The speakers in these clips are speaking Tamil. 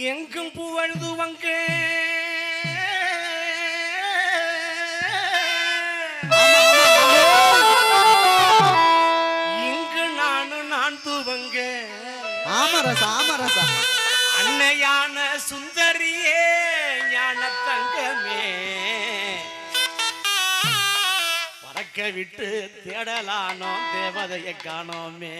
எங்கும் புகழ்ந்துவங்க இங்கு நானும் நான் துவங்க. ஆமரசா ஆமரசா அன்னையான சுந்தரியே ஞான தங்கமே. பறக்க விட்டு தேடலானோம் தேவதையை காணோமே.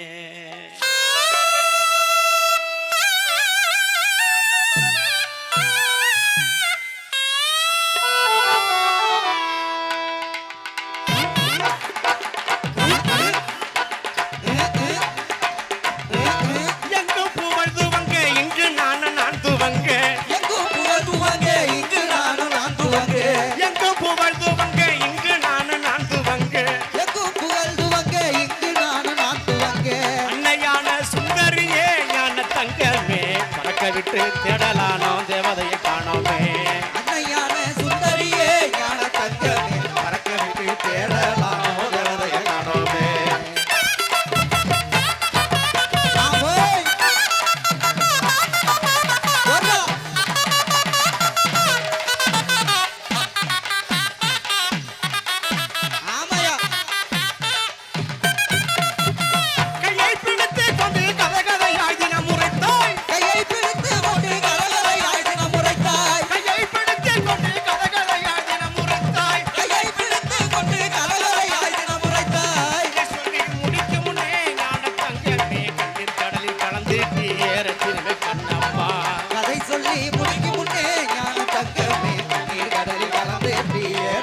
தேடலானோம் தேவதையை காணோமே.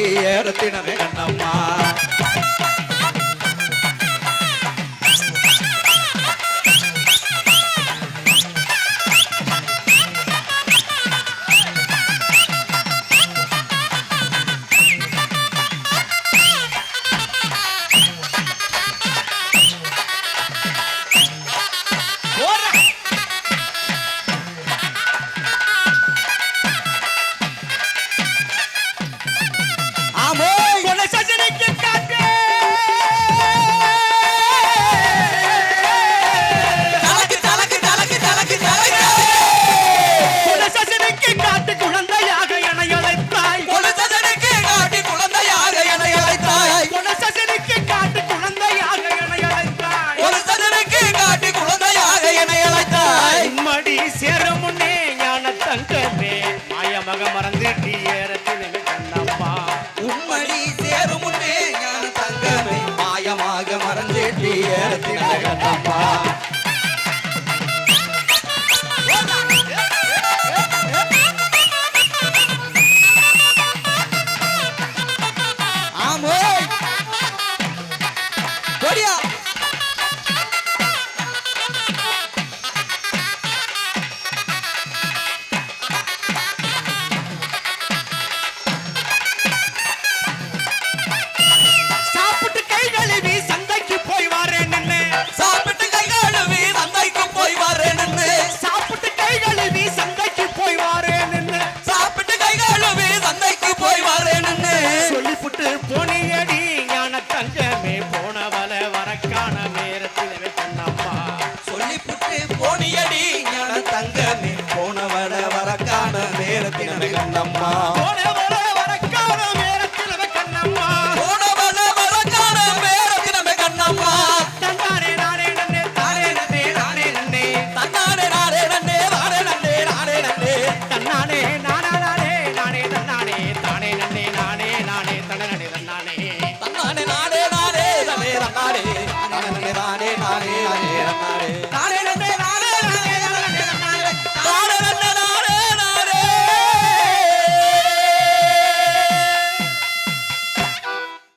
நீ ஏறத்தினமே கண்ணம்மா. சேரும் முன்னே ஞான தங்கமே மாய மக மறந்து